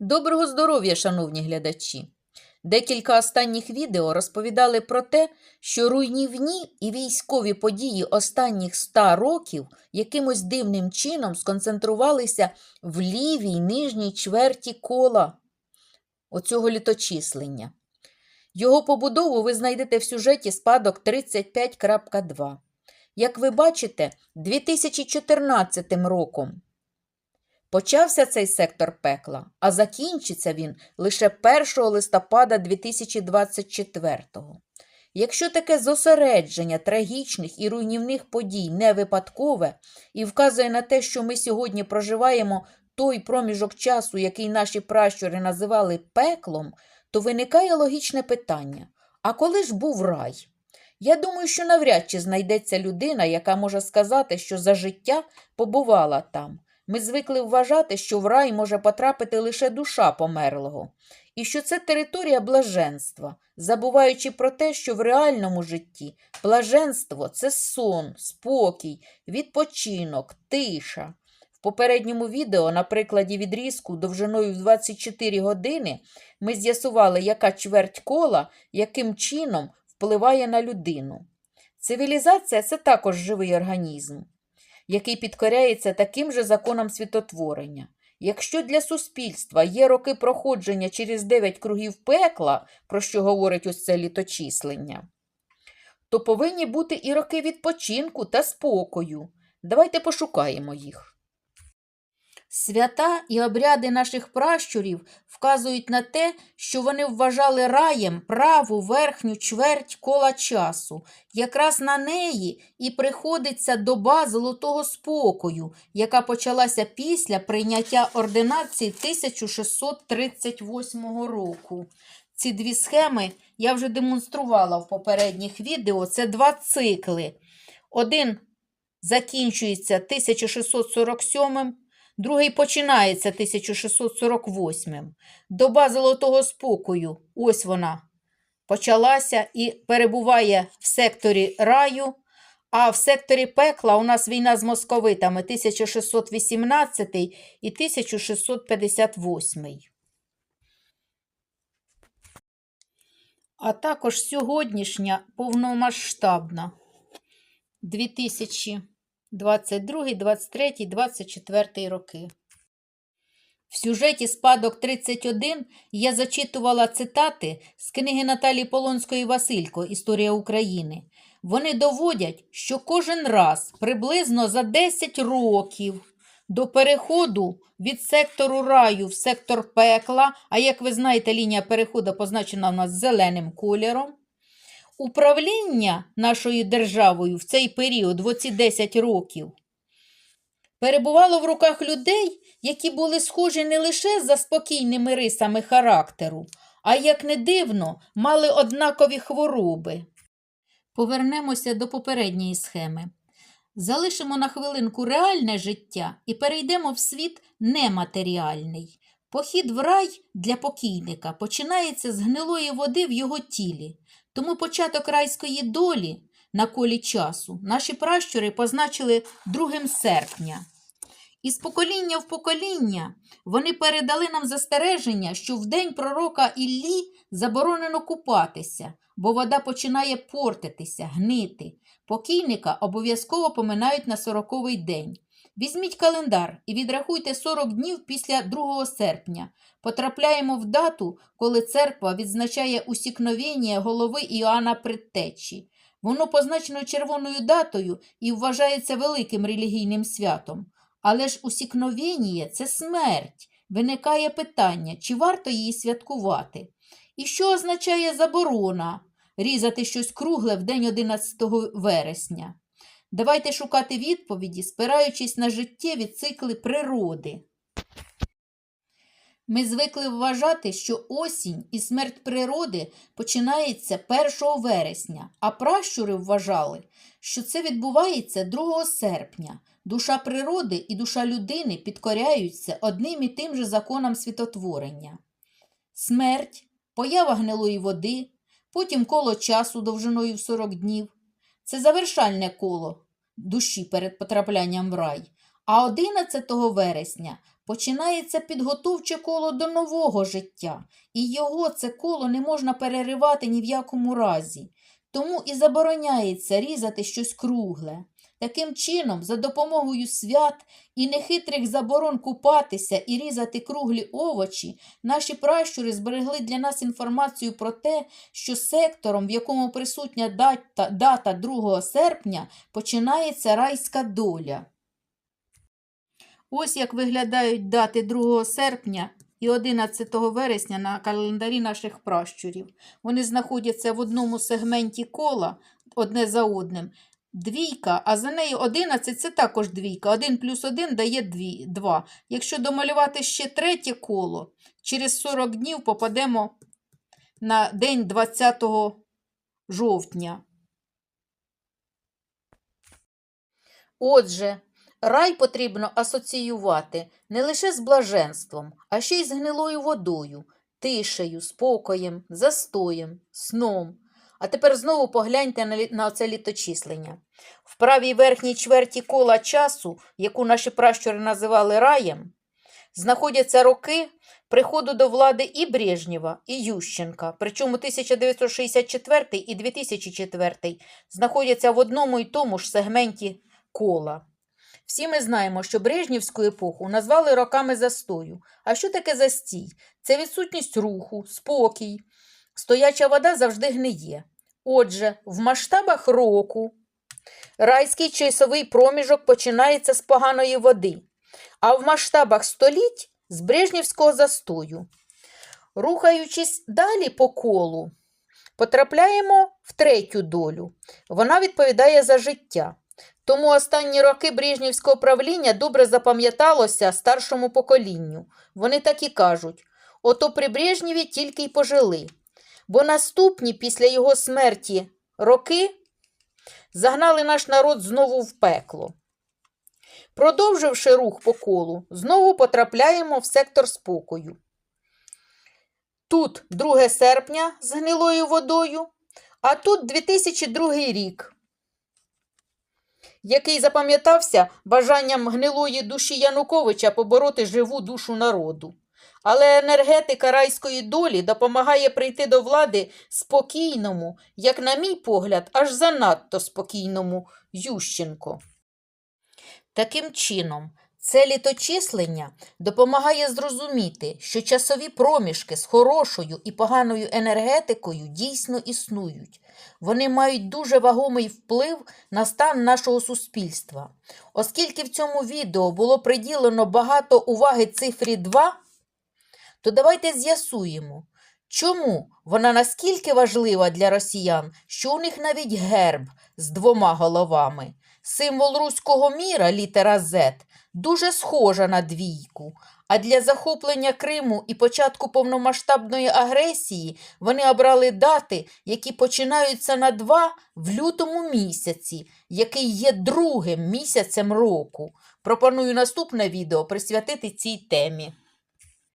Доброго здоров'я, шановні глядачі! Декілька останніх відео розповідали про те, що руйнівні і військові події останніх ста років якимось дивним чином сконцентрувалися в лівій нижній чверті кола оцього літочислення. Його побудову ви знайдете в сюжеті спадок 35.2. Як ви бачите, 2014 роком Почався цей сектор пекла, а закінчиться він лише 1 листопада 2024-го. Якщо таке зосередження трагічних і руйнівних подій не випадкове і вказує на те, що ми сьогодні проживаємо той проміжок часу, який наші пращури називали пеклом, то виникає логічне питання: а коли ж був рай? Я думаю, що навряд чи знайдеться людина, яка може сказати, що за життя побувала там. Ми звикли вважати, що в рай може потрапити лише душа померлого, і що це територія блаженства, забуваючи про те, що в реальному житті блаженство це сон, спокій, відпочинок, тиша. В попередньому відео, на прикладі відрізку довжиною в 24 години, ми з'ясували, яка чверть кола яким чином впливає на людину. Цивілізація це також живий організм який підкоряється таким же законам світотворення. Якщо для суспільства є роки проходження через дев'ять кругів пекла, про що говорить ось це літочислення, то повинні бути і роки відпочинку та спокою. Давайте пошукаємо їх. Свята і обряди наших пращурів вказують на те, що вони вважали раєм праву верхню чверть кола часу. Якраз на неї і приходиться доба золотого спокою, яка почалася після прийняття ординації 1638 року. Ці дві схеми я вже демонструвала в попередніх відео. Це два цикли. Один закінчується 1647 Другий починається 1648. Доба золотого спокою, ось вона, почалася і перебуває в секторі раю, а в секторі пекла у нас війна з московитами 1618 і 1658. А також сьогоднішня повномасштабна 2000 22, 23, 24 роки. В сюжеті спадок 31 я зачитувала цитати з книги Наталії Полонської Василько Історія України. Вони доводять, що кожен раз приблизно за 10 років до переходу від сектору раю в сектор пекла, а як ви знаєте, лінія переходу позначена у нас зеленим кольором. Управління нашою державою в цей період, в оці 10 років, перебувало в руках людей, які були схожі не лише за спокійними рисами характеру, а, як не дивно, мали однакові хвороби. Повернемося до попередньої схеми. Залишимо на хвилинку реальне життя і перейдемо в світ нематеріальний. Похід в рай для покійника починається з гнилої води в його тілі. Тому початок райської долі на колі часу наші пращури позначили 2 серпня. Із покоління в покоління вони передали нам застереження, що в день пророка Іллі заборонено купатися, бо вода починає портитися, гнити. Покійника обов'язково поминають на сороковий день. Візьміть календар і відрахуйте 40 днів після 2 серпня. Потрапляємо в дату, коли церква відзначає усікновення голови Іоанна Предтечі. Воно позначено червоною датою і вважається великим релігійним святом. Але ж усікновення – це смерть. Виникає питання, чи варто її святкувати? І що означає заборона різати щось кругле в день 11 вересня? Давайте шукати відповіді, спираючись на життєві цикли природи. Ми звикли вважати, що осінь і смерть природи починається 1 вересня, а пращури вважали, що це відбувається 2 серпня. Душа природи і душа людини підкоряються одним і тим же законам світотворення. Смерть, поява гнилої води, потім коло часу довжиною в 40 днів. Це завершальне коло душі перед потраплянням в рай. А 11 вересня починається підготовче коло до нового життя, і його це коло не можна переривати ні в якому разі. Тому і забороняється різати щось кругле. Таким чином, за допомогою свят і нехитрих заборон купатися і різати круглі овочі, наші пращури зберегли для нас інформацію про те, що сектором, в якому присутня дата, дата 2 серпня, починається райська доля. Ось як виглядають дати 2 серпня і 11 вересня на календарі наших пращурів. Вони знаходяться в одному сегменті кола одне за одним. Двійка, а за нею 11 це також двійка. 1 плюс 1 дає 2. Якщо домалювати ще третє коло, через 40 днів попадемо на день 20 жовтня. Отже, рай потрібно асоціювати не лише з блаженством, а ще й з гнилою водою, тишею, спокоєм, застоєм, сном. А тепер знову погляньте на, оце літочислення. В правій верхній чверті кола часу, яку наші пращури називали раєм, знаходяться роки приходу до влади і Брежнєва, і Ющенка. Причому 1964 і 2004 знаходяться в одному і тому ж сегменті кола. Всі ми знаємо, що Брежнівську епоху назвали роками застою. А що таке застій? Це відсутність руху, спокій. Стояча вода завжди гниє. Отже, в масштабах року райський часовий проміжок починається з поганої води, а в масштабах століть з Брежнівського застою. Рухаючись далі по колу, потрапляємо в третю долю. Вона відповідає за життя. Тому останні роки Брежнівського правління добре запам'яталося старшому поколінню. Вони так і кажуть: ото при Брежнєві тільки й пожили. Бо наступні після його смерті роки загнали наш народ знову в пекло. Продовживши рух по колу, знову потрапляємо в сектор спокою. Тут 2 серпня з гнилою водою, а тут 2002 рік який запам'ятався бажанням гнилої душі Януковича побороти живу душу народу. Але енергетика райської долі допомагає прийти до влади спокійному, як, на мій погляд, аж занадто спокійному Ющенко. Таким чином, це літочислення допомагає зрозуміти, що часові проміжки з хорошою і поганою енергетикою дійсно існують. Вони мають дуже вагомий вплив на стан нашого суспільства. Оскільки в цьому відео було приділено багато уваги цифрі 2, то давайте з'ясуємо, чому вона наскільки важлива для росіян, що у них навіть герб з двома головами. Символ руського міра, літера Z, дуже схожа на двійку. А для захоплення Криму і початку повномасштабної агресії вони обрали дати, які починаються на 2 в лютому місяці, який є другим місяцем року. Пропоную наступне відео присвятити цій темі.